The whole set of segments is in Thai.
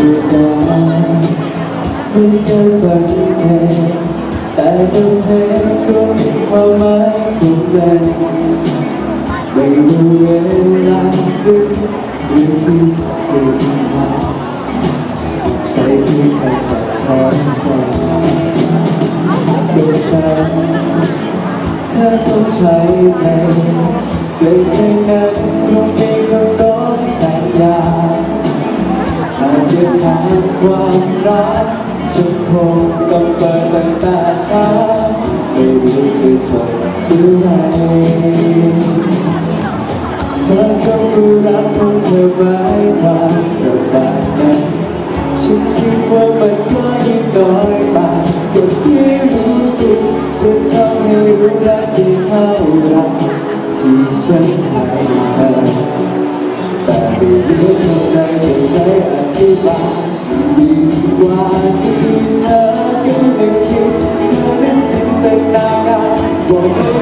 ดูแาไม่เคยฝันเองแต่ต้องเห็นป็นความหมายของมันไม่รู้เวลาซึ้งหรือซึ้งซึ้งมใส่ที่ใครขัดขวางใจดวงตาเธอต้องใช้ไหน เมื่อไหรเธอก็รู้รักของเธอไว้ความประมาณนั้นฉันคิดว่ามันก็ยิ่งน้อยไปกว่าที่รู้สึกจะทำให้รู้รักที่เท่าไรที่ฉันให้เธอแต่ไม่รู้ทำไมจะใช้อธิบายดีกว่าที่เธอก็ไม่คิดเธอนั้นจึงเป็นนางงามบอก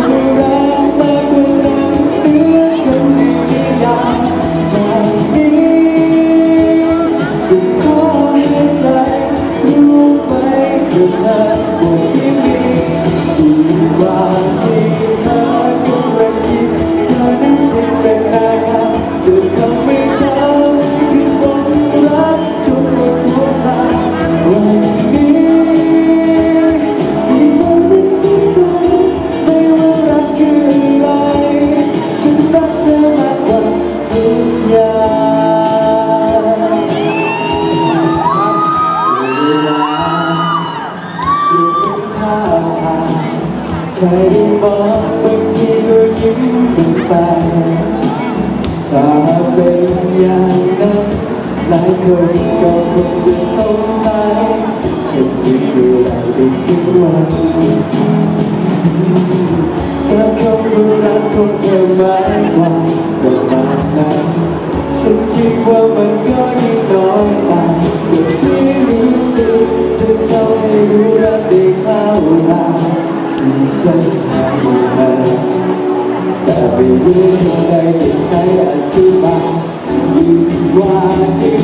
ครได้บอกบางทีก็ยิ้มไปถ้าเป็นอย่างนั้นหลายคนก็คงจะสงสัยฉันไม่รู้อะไรถึงวันเธอคงรู้รักคง ฉันให้เธอแต่ไม่รู้ทำไมจะใช้อธิบายยิ่งกว่าที่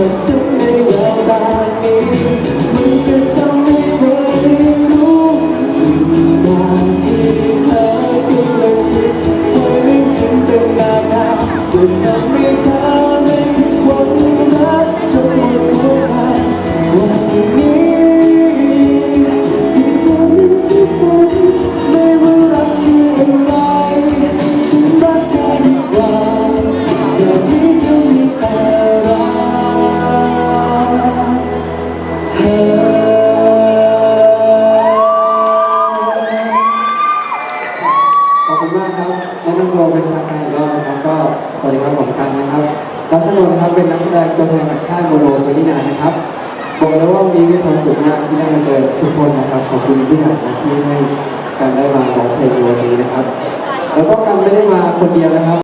บ ครัวเป็นทางการอีกรอบนะครับก็สวัสดีครับผมกันนะครับรัชนนท์นะครับเป็นนักแสดงตัวแทนจากค่ายโมโนเซนีนานะครับบอกเลยว่าวันนี้มีความสุขมากที่ได้มาเจอทุกคนนะครับขอบคุณที่หนะที่ให้การได้มาร้องเพลงในวันนี้นะครับ แล้วก็กันไม่ได้มาคนเดียวนะครับ